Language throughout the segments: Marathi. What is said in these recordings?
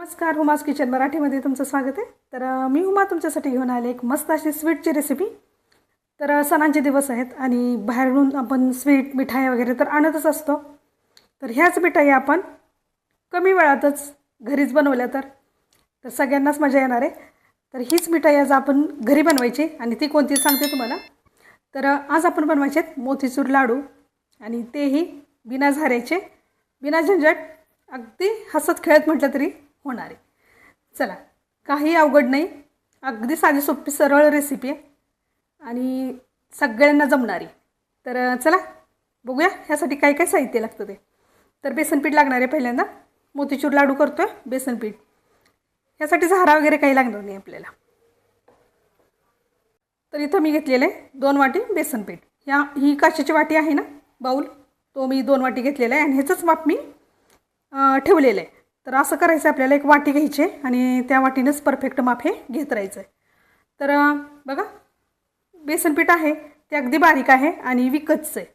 नमस्कार हुमास किचन मराठीमध्ये तुमचं स्वागत आहे. तर मी हुमा तुमच्यासाठी घेऊन आले एक मस्त अशी स्वीटची रेसिपी तर सणांचे दिवस आहेत आणि बाहेरून आपण स्वीट मिठाई वगैरे तर आणतच असतो. तर ह्याच मिठाई आपण कमी वेळातच घरीच बनवल्या तर. तर सगळ्यांनाच मजा येणार आहे. तर हीच मिठाई आज आपण घरी बनवायची आणि ती कोणती सांगते तुम्हाला. तर आज आपण बनवायचे आहेत मोतीचूर लाडू आणि तेही बिना झाऱ्याचे बिना झंझट अगदी हसत खेळत म्हटलं तरी. होणार. आहे चला काही अवघड नाही. अगदी साधी सोपी सरळ रेसिपी आहे. आणि सगळ्यांना जमणारी. तर चला बघूया ह्यासाठी काय काय साहित्य लागतं ते. तर बेसनपीठ लागणार आहे पहिल्यांदा. मोतीचूर लाडू करतो आहे बेसनपीठ. ह्यासाठी झारा वगैरे काही लागणार नाही आपल्याला. तर इथं मी घेतलेलं आहे दोन वाटी बेसनपीठ. ह्या ही काचेची वाटी आहे ना बाऊल? तो मी दोन वाटी घेतलेला आहे. आणि ह्याचंच माप मी ठेवलेलं आहे. तर असं करायचं आहे आपल्याला एक वाटी घ्यायची आहे आणि त्या वाटीनंच परफेक्ट माप हे घेत राहायचं. आहे तर बघा बेसनपीठ आहे ते अगदी बारीक आहे आणि विकतचं. आहे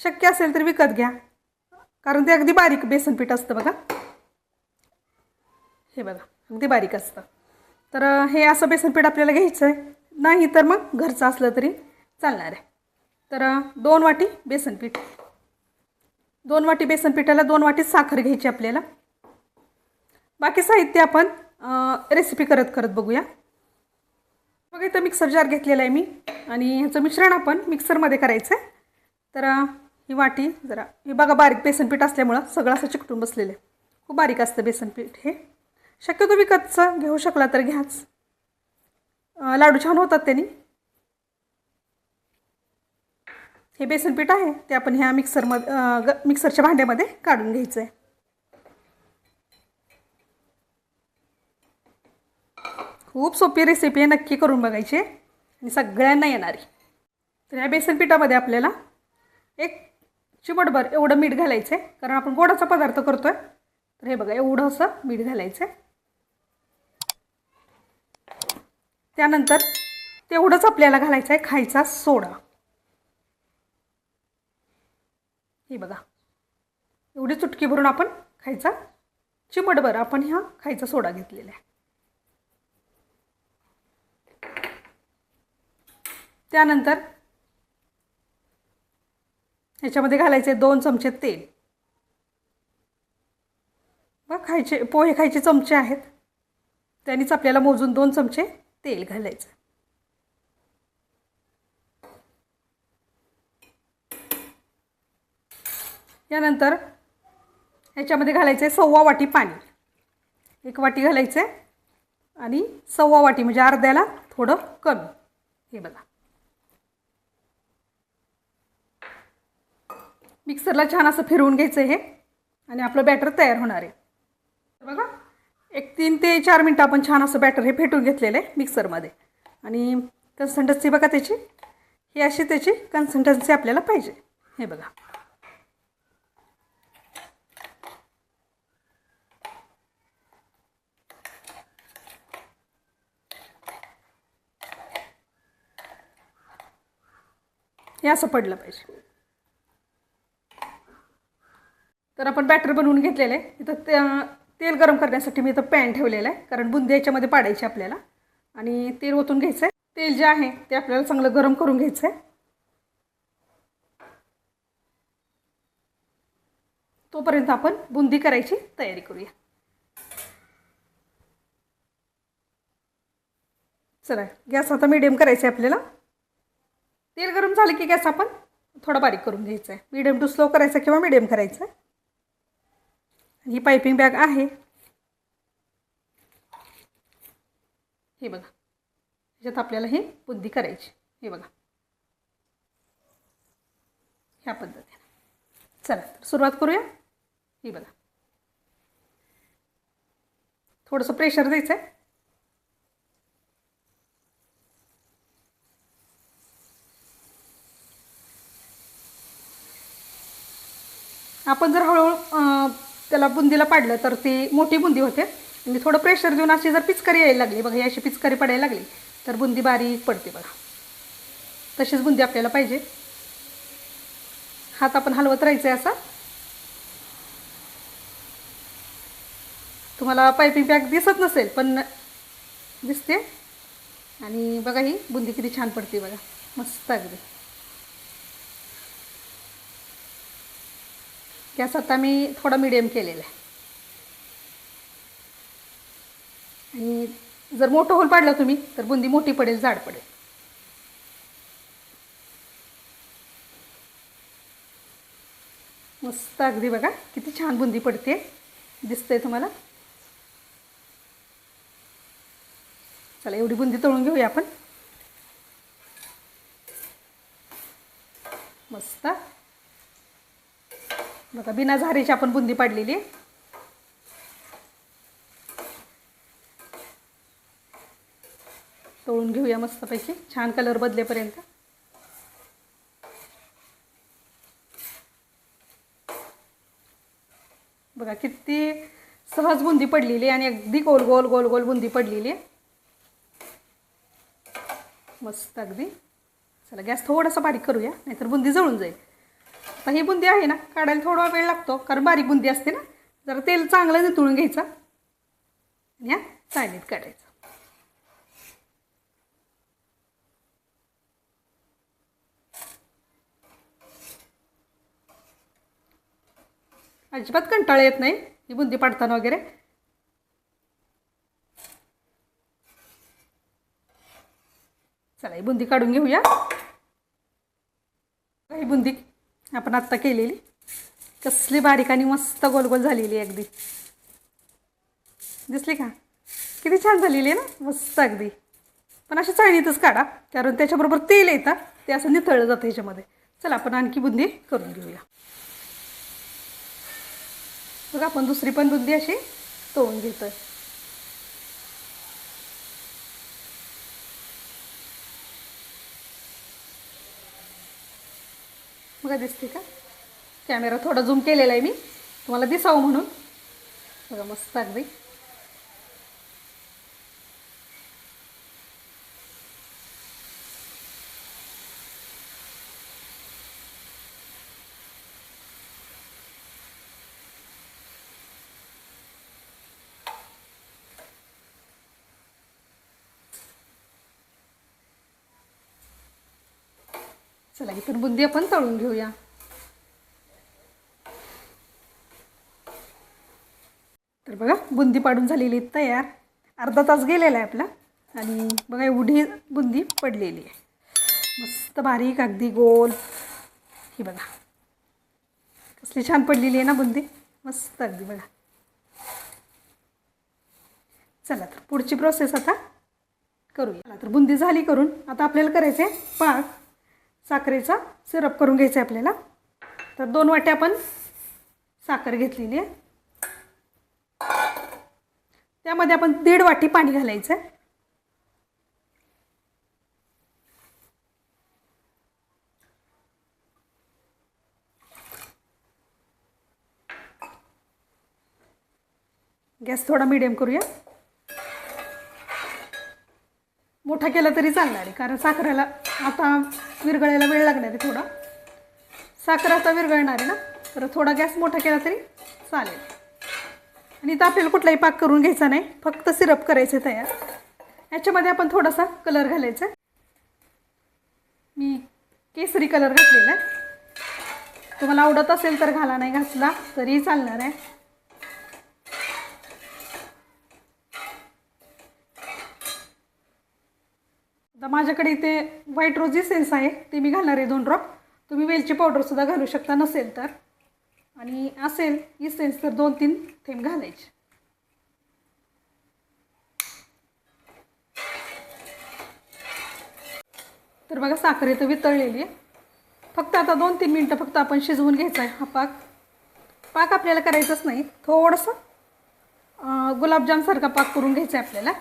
शक्य असेल तर विकत घ्या कारण ते अगदी बारीक बेसनपीठ असतं बघा. हे बघा अगदी बारीक असतं. तर हे असं बेसनपीठ आपल्याला घ्यायचं आहे नाही तर मग घरचं असलं तरी चालणार आहे. तर दोन वाटी बेसनपीठ दोन वाटी बेसनपीठाला दोन वाटी साखर घ्यायची आपल्याला. बाकी साहित्य आपण रेसिपी करत करत बघूया. बघा इथं मिक्सर जार घेतलेला आहे मी. आणि ह्याचं मिश्रण आपण मिक्सरमध्ये करायचं आहे तर ही वाटी जरा हे बघा बारीक बेसनपीठ असल्यामुळं सगळं असं चिकटून बसलेलं आहे. खूप बारीक असतं बेसनपीठ हे. शक्यतो विकतचं घेऊ शकला तर घ्याच. लाडू छान होतात त्यांनी. हे बेसनपीठ आहे ते आपण ह्या मिक्सरमध्ये ग मिक्सरच्या भांड्यामध्ये काढून घ्यायचं आहे खूप सोपी रेसिपी आहे नक्की करून बघायची आहे. आणि सगळ्यांना येणारी. तर ह्या बेसनपिठामध्ये आपल्याला एक चिमटभर एवढं मीठ घालायचं आहे कारण आपण गोडाचा पदार्थ करतो आहे तर हे बघा एवढं असं मीठ घालायचं आहे त्यानंतर तेवढंच आपल्याला घालायचं आहे खायचा सोडा. हे बघा. एवढी चुटकी भरून आपण खायचा चिमटभर आपण ह्या खायचा सोडा घेतलेला आहे. त्यानंतर ह्याच्यामध्ये घालायचे दोन चमचे तेल. मग खायचे पोहे खायचे चमचे आहेत. त्यांनीच आपल्याला मोजून दोन चमचे तेल घालायचं. यानंतर ह्याच्यामध्ये घालायचं आहे सव्वा वाटी पाणी. एक वाटी घालायचं आहे आणि सव्वा वाटी म्हणजे अर्ध्याला थोडं कमी. हे बघा. मिक्सरला छान असं फिरवून घ्यायचं हे. आणि आपलं बॅटर तयार होणार आहे. बघा एक तीन ते चार मिनटं आपण छान असं बॅटर हे फेटून घेतलेलं आहे मिक्सरमध्ये. आणि कन्सल्टन्सी बघा त्याची. ही अशी त्याची कन्सन्टन्सी आपल्याला पाहिजे. हे बघा. हे असं पडलं पाहिजे. तर आपण बॅटर बनवून घेतलेलं आहे. इथं ते तेल गरम करण्यासाठी मी इथं पॅन ठेवलेलं आहे. कारण बुंदी याच्यामध्ये पाडायची आपल्याला. आणि तेल ओतून घ्यायचं आहे तेल जे आहे ते आपल्याला चांगलं गरम करून घ्यायचं आहे तोपर्यंत आपण बुंदी करायची तयारी करूया. चला गॅस आता मिडियम करायचं आहे आपल्याला. तेल गरम झालं की गॅस आपण थोडा बारीक करून घ्यायचा आहे मिडियम टू स्लो करायचा किंवा मिडियम करायचा आहे ही पायपिंग बॅग आहे. हे बघा. ह्याच्यात आपल्याला ही बुद्धी करायची. हे बघा. ह्या पद्धतीने. चला तर सुरुवात करूया. ही बघा. थोडंसं प्रेशर द्यायचं आहे आपण जर हळूहळू त्याला बुंदीला पाडलं तर ती मोठी बुंदी होते. आणि थोडं प्रेशर देऊन अशी जर पिचकारी यायला लागली बघा अशी पिचकारी पडायला लागली तर बुंदी बारीक पडते बघा. तशीच बुंदी आपल्याला पाहिजे. हात आपण हलवत राहायचं आहे असा. तुम्हाला पायपिंग पॅक दिसत नसेल पण दिसते. आणि बघा ही बुंदी किती छान पडते बघा. मस्त अगदी. गॅस आता मी थोडा मिडियम केलेला आहे आणि जर मोठं होल पाडलं तुम्ही तर बुंदी मोठी पडेल जाड पडेल. मस्त अगदी बघा किती छान बुंदी पडते दिसतंय तुम्हाला. चला एवढी बुंदी तळून घेऊया आपण. मस्त. बघा बिना झारीची आपण बुंदी पाडलेली. तळून घेऊया मस्तपैकी छान कलर बदलेपर्यंत. बघा किती सहज बुंदी पडलेली आणि अगदी गोल गोल गोल गोल बुंदी पडलेली. मस्त अगदी. चला गॅस थोडासा बारीक करूया नाहीतर बुंदी जळून जाईल. आता ही बुंदी आहे ना काढायला थोडा वेळ लागतो. कारण बारीक बुंदी असते ना. जरा तेल चांगलं नितळून घ्यायचं. आणि ह्या चाळणीत काढायचं. अजिबात कंटाळा येत नाही ही बुंदी पाडताना वगैरे. चला ही बुंदी काढून घेऊया. ही बुंदी आपण आत्ता केलेली. कसली बारीक आणि मस्त गोल गोल झालेली आहे अगदी. दिसली का? किती छान झालेली आहे ना? मस्त अगदी. पण अशी चाळणीतच काढा कारण त्याच्याबरोबर तेल येतं ते असं निथळलं जातं ह्याच्यामध्ये. चला आपण आणखी बुंदी करून घेऊया. बघा आपण दुसरी पण बुंदी अशी तळून घेतोय. बघा दिसते का? कॅमेरा थोडा झूम केलेला आहे मी. तुम्हाला दिसावं म्हणून. बघा मस्त अगदी चला ही बुंदी आपण तळून घेऊया. तर बघा बुंदी पाडून झालेली आहे तयार. अर्धा तास गेलेला आहे आपला. आणि बघा एवढी बुंदी पडलेली आहे. मस्त बारीक अगदी गोल. ही बघा. कसली छान पडलेली आहे ना बुंदी. मस्त अगदी बघा. चला तर पुढची प्रोसेस आता करूया. तर बुंदी झाली करून आता आपल्याला करायचं आहे पाक. साखरेचा सिरप करून घ्यायचा आहे आपल्याला. तर दोन वाट्या आपण साखर घेतलेली आहे. त्यामध्ये आपण दीड वाटी पाणी घालायचं आहे गॅस थोडा मिडियम करूया. मोठा केला तरी चालणार आहे. कारण साखरेला आता विरघळायला वेळ लागणार आहे थोडा. साखर आता विरघळणार आहे ना? तर थोडा गॅस मोठा केला तरी चालेल. आणि इथं आपल्याला कुठलाही पाक करून घ्यायचा नाही. फक्त सिरप करायचे तयार. याच्यामध्ये आपण थोडासा कलर घालायचा. आहे मी केसरी कलर घातलेला आहे. तुम्हाला आवडत असेल तर घाला नाही घातला तरी चालणार आहे. आता माझ्याकडे इथे व्हाईट रोज सेन्स आहे ते मी घालणार आहे दोन ड्रॉप तुम्ही वेलची पावडरसुद्धा घालू शकता नसेल तर. आणि असेल इसेन्स तर दोन तीन थेंब घालायचे. तर बघा साखर इथं वितळलेली आहे. फक्त आता दोन तीन मिनटं फक्त आपण शिजवून घ्यायचा आहे हा पाक. पाक आपल्याला करायचंच नाही थोडंसं गुलाबजामसारखा पाक करून घ्यायचा आहे आपल्याला.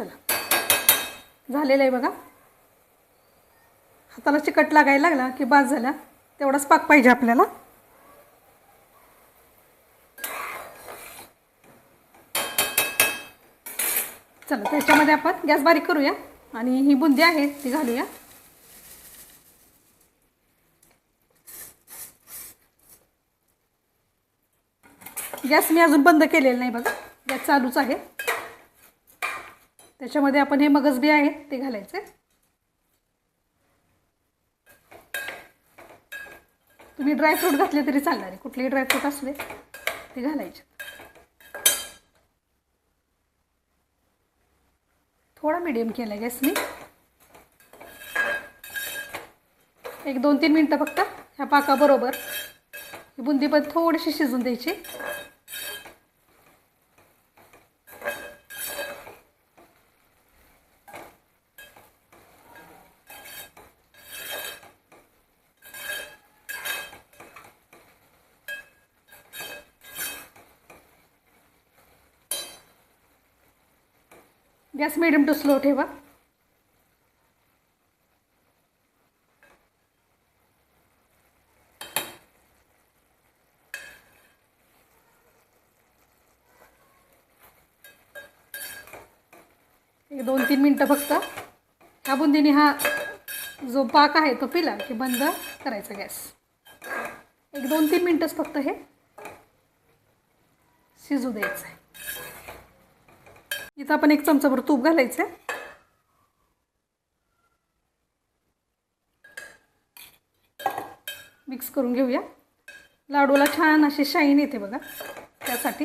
चला झालेलं आहे बघा. हाताला चिकट लागायला लागला की बाद झाला. तेवढाच पाक पाहिजे आपल्याला. चला त्याच्यामध्ये आपण गॅस बारीक करूया आणि ही बुंदी आहे ती घालूया. गॅस मी अजून बंद केलेला नाही बघा. गॅस चालूच आहे. त्याच्यामध्ये आपण हे मगजबी आहेत आहे ते घालायचे तुम्ही ड्रायफ्रूट घातले तरी चालणार आहे. कुठलेही ड्रायफ्रूट असले ते घालायचे. थोडा मिडियम केला गॅस मी. एक दोन तीन मिनटं फक्त. ह्या पाकाबरोबर ही बुंदी पण थोडीशी शिजून द्यायची. गॅस मिडियम टू स्लो ठेवा. एक दोन तीन मिनटं फक्त. ह्या बुंदीने हा जो पाक आहे तो पिला की बंद करायचा गॅस. एक दोन तीन मिनटंच फक्त हे शिजू द्यायचं आहे. इथं आपण एक चमचाभर तूप घालायचं आहे मिक्स करून घेऊया. लाडूला छान अशी शाईन येते बघा. त्यासाठी.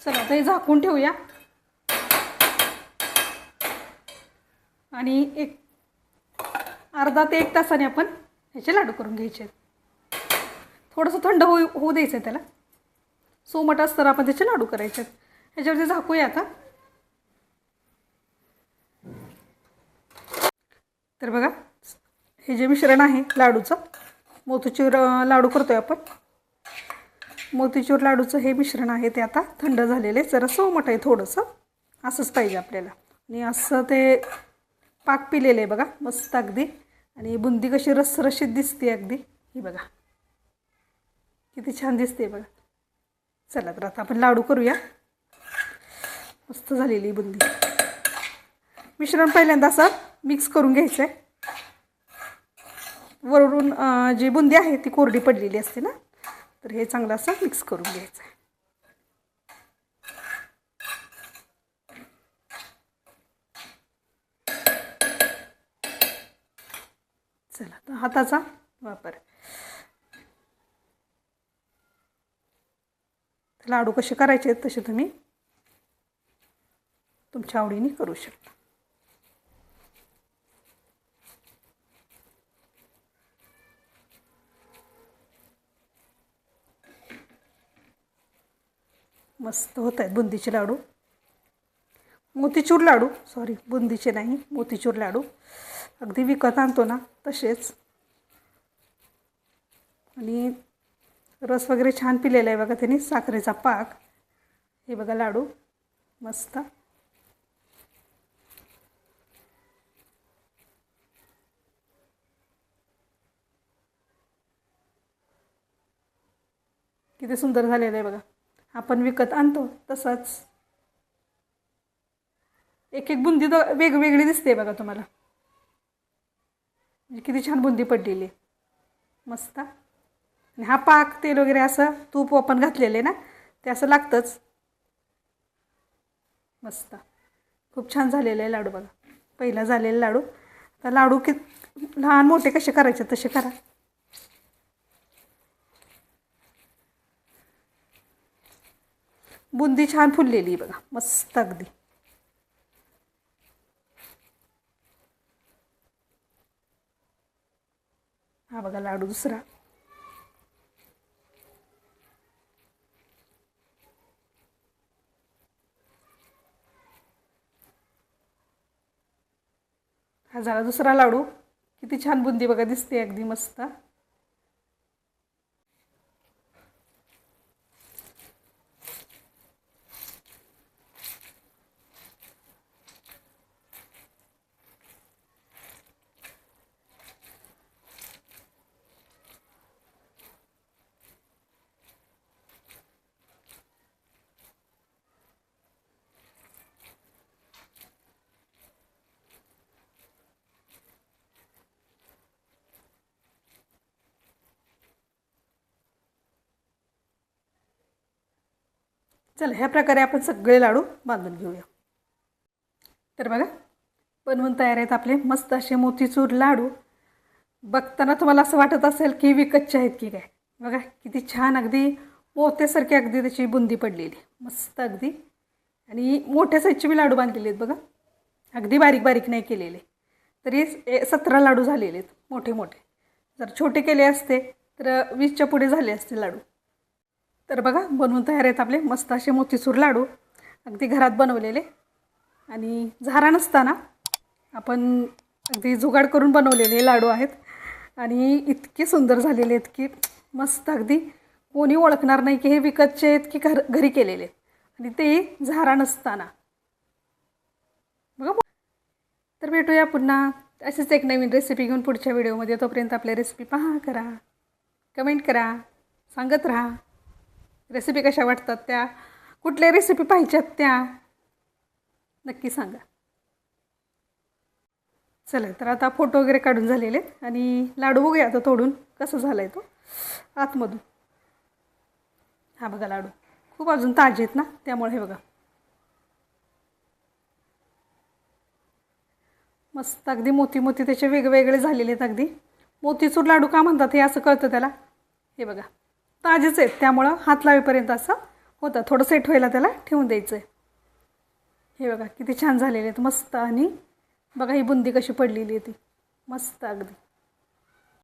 चला आता हे झाकून ठेवूया. आणि एक अर्धा ते एक तासाने आपण ह्याचे लाडू करून घ्यायचे. आहेत थोडंसं थंड होऊ होऊ द्यायचं आहे त्याला. सोमट असताना आपण त्याचे लाडू करायचे. आहेत ह्याच्यावरती झाकूया आता. तर बघा हे जे मिश्रण आहे लाडूचं मोतीचूर लाडू करतोय आपण. मोतीचूर लाडूचं हे मिश्रण आहे ते आता थंड झालेलं. आहे जरा सोमट आहे थोडंसं. असंच पाहिजे आपल्याला. आणि असं ते पाक पिलेलं आहे बघा मस्त अगदी. आणि बुंदी कशी रसरशीत दिसते अगदी. ही बघा. किती छान दिसते बघा. चला तर आता आपण लाडू करूया. मस्त झालेली ही बुंदी. मिश्रण पहिल्यांदा असं मिक्स करून घ्यायचं आहे वरून जी बुंदी आहे ती कोरडी पडलेली असते ना तर हे चांगलं असं मिक्स करून घ्यायचं आहे चला तर हाताचा वापर. लाडू कसे करायचे आहेत तसे तुम्ही तुमच्या आवडीने करू शकता. मस्त होत आहेत बुंदीचे लाडू. मोतीचूर लाडू सॉरी बुंदीचे नाही मोतीचूर लाडू. अगदी विकत आणतो ना तसेच. आणि रस वगैरे छान पिलेला आहे बघा त्यांनी साखरेचा पाक. हे बघा लाडू मस्त. किती सुंदर झालेलं आहे बघा. आपण विकत आणतो तसंच. एक एक बुंदी वेगवेगळी दिसते बघा तुम्हाला. म्हणजे किती छान बुंदी पडलेली आहे. मस्त. आणि हा पाक तेल वगैरे असं तूप आपण घातलेले ना ते असं लागतंच. मस्त. खूप छान झालेलं आहे लाडू बघा. पहिला झालेला लाडू. तर लाडू कि लहान मोठे कसे करायचे तसे करा. बुंदी छान फुललेली बघा. मस्त अगदी. बघा लाडू दुसरा. हा झाला दुसरा लाडू. किती छान बुंदी बघा दिसते अगदी मस्त. चला ह्या प्रकारे आपण सगळे लाडू बांधून घेऊया. तर बघा बनवून तयार आहेत आपले मस्त असे मोतीचूर लाडू. बघताना तुम्हाला असं वाटत असेल की विकतचे आहेत की काय? बघा किती छान अगदी मोत्यासारखी अगदी त्याची बुंदी पडलेली. मस्त अगदी. आणि मोठ्या साईजचे मी लाडू बांधलेले आहेत बघा. अगदी बारीक बारीक नाही केलेले. तरी ए- सतरा लाडू झालेले आहेत मोठे मोठे. जर छोटे केले असते तर वीसच्या पुढे झाले असते लाडू. तर बघा बनवून तयार आहेत आपले मस्त असे मोतीचूर लाडू. अगदी घरात बनवलेले. आणि झारा नसताना आपण अगदी जुगाड करून बनवलेले लाडू आहेत. आणि इतके सुंदर झालेले आहेत की मस्त अगदी कोणी ओळखणार नाही की हे विकतचे आहेत की घर घरी केलेले आहेत. आणि ते झारा नसताना. बघा तर भेटूया पुन्हा. अशीच एक नवीन रेसिपी घेऊन पुढच्या व्हिडिओमध्ये तोपर्यंत आपल्या रेसिपी पहा करा. कमेंट करा. सांगत राहा. रेसिपी कशा वाटतात त्या? कुठल्या रेसिपी पाहिजेत त्या? नक्की सांगा. चला तर आता फोटो वगैरे काढून झालेले आहेत आणि लाडू बघूया आता तोडून कसं झालं आहे तो. आतमधून. हा बघा लाडू. खूप अजून ताजे आहेत ना त्यामुळे हे बघा. मस्त अगदी मोती मोती त्याचे वेगवेगळे झालेले आहेत अगदी. मोतीचूर लाडू का म्हणतात हे असं कळतं त्याला? हे बघा. ताजेच आहेत. त्यामुळं हात लावेपर्यंत असं होतं. थोडं सेट व्हायला त्याला ठेवून द्यायचं आहे हे बघा किती छान झालेले आहेत. मस्त आणि बघा ही बुंदी कशी पडलेली आहे ती. मस्त अगदी.